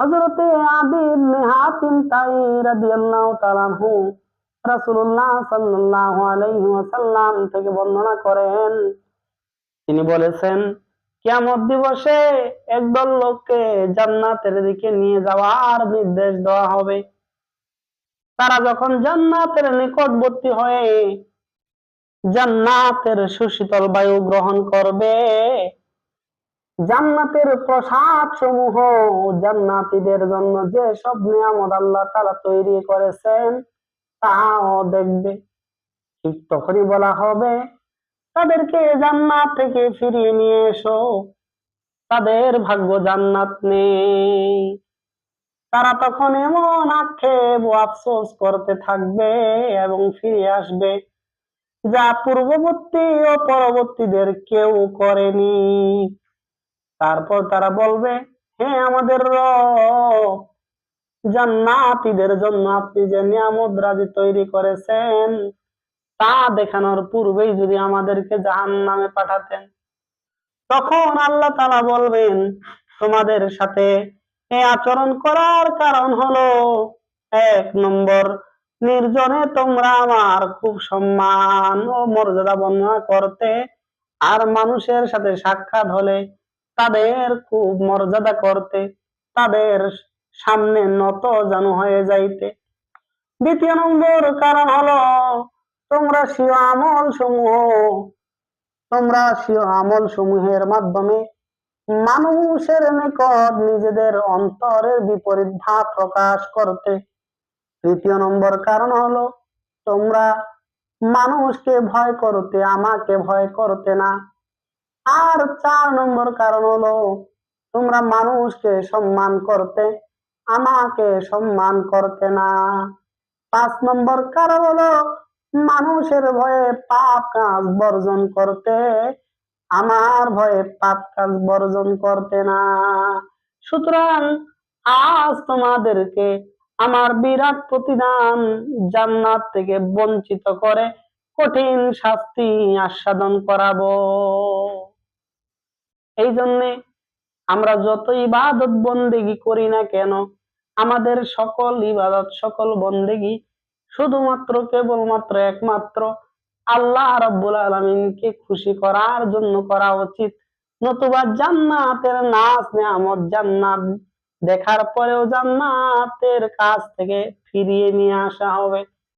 হযরতে আদি হাতিম তাই থেকে বর্ণনা করেন। তিনি বলেছেন, কিয়ামত দিবসে একদল লোককে জান্নাতের দিকে নিয়ে যাওয়ার নির্দেশ দেওয়া হবে। তারা যখন জান্নাতের নিকটবর্তী হয়ে জান্নাতের সুশীতল বায়ু গ্রহণ করবে জান্নাতের প্রসাদ সমূহ জান্নাতীদের জন্য যে সব নিয়ামত আল্লাহ তাআলা তৈরি করেছেন, তাও দেখবে। ঠিক তখনই বলা হবে, তাদেরকে জান্নাত থেকে ফিরিয়ে নিয়ে এসো। তাদের ভাগ্য জান্নাত নেই। তারা তখন এমন আক্ষেপ ও আফসোস করতে থাকবে এবং ফিরে আসবে, যা পূর্ববর্তী ও পরবর্তীদের কেউ করেনি। তারপর তারা বলবে হ্যাঁ আমাদের রব, জান্নাতীদের জন্য আপনি যে নিয়ামত রাজি তৈরি করেছেন, তা দেখানোর পূর্বেই যদি আমাদেরকে জাহান নামে পাঠাতেন। তখন আল্লাহ তাআলা বলবেন, তোমাদের সাথে এই আচরণ করার কারণ হলো এক নম্বর, নির্জনে তোমরা আমার খুব সম্মান ও মর্যাদা বর্ণনা করতে আর মানুষের সাথে সাক্ষাৎ হলে তাদের খুব মর্যাদা করতে, তাদের সামনে নত যেন হয়ে যাইতে। দ্বিতীয় নম্বর কারণ হলো, তোমরা স্বীয় আমল সমূহ, তোমরা স্বীয় আমল সমূহের মাধ্যমে মানুষের নিকট নিজেদের অন্তরের বিপরীত ভাব প্রকাশ করতে। তৃতীয় নম্বর কারণ হলো, তোমরা মানুষকে ভয় করতে, আমাকে ভয় করতে না। আর চার নম্বর কারণ হলো, তোমরা মানুষকে সম্মান করতে, আমাকে সম্মান করতে না। পাঁচ নম্বর কারণ হলো, মানুষের ভয়ে পাপ কাজ বর্জন করতে, আমার ভয়ে পাপ কাজ বর্জন করতে না। সুতরাং আজ তোমাদেরকে আমার বিরাট প্রতিদান জান্নাত থেকে বঞ্চিত করে কঠিন শাস্তি আস্বাদন করাবো। এই জন্যে আমরা যত ইবাদত বন্দেগি করি না কেন, আমাদের সকল ইবাদত, সকল বন্দেগি শুধুমাত্র, কেবলমাত্র, একমাত্র আল্লাহ রাব্বুল আলামিনকে খুশি করার জন্য করা উচিত। নতুবা জান্নাতের নাচ, নেয়ামত জান্নাত দেখার পরেও জান্নাতের কাছ থেকে ফিরিয়ে নিয়ে আসা হবে।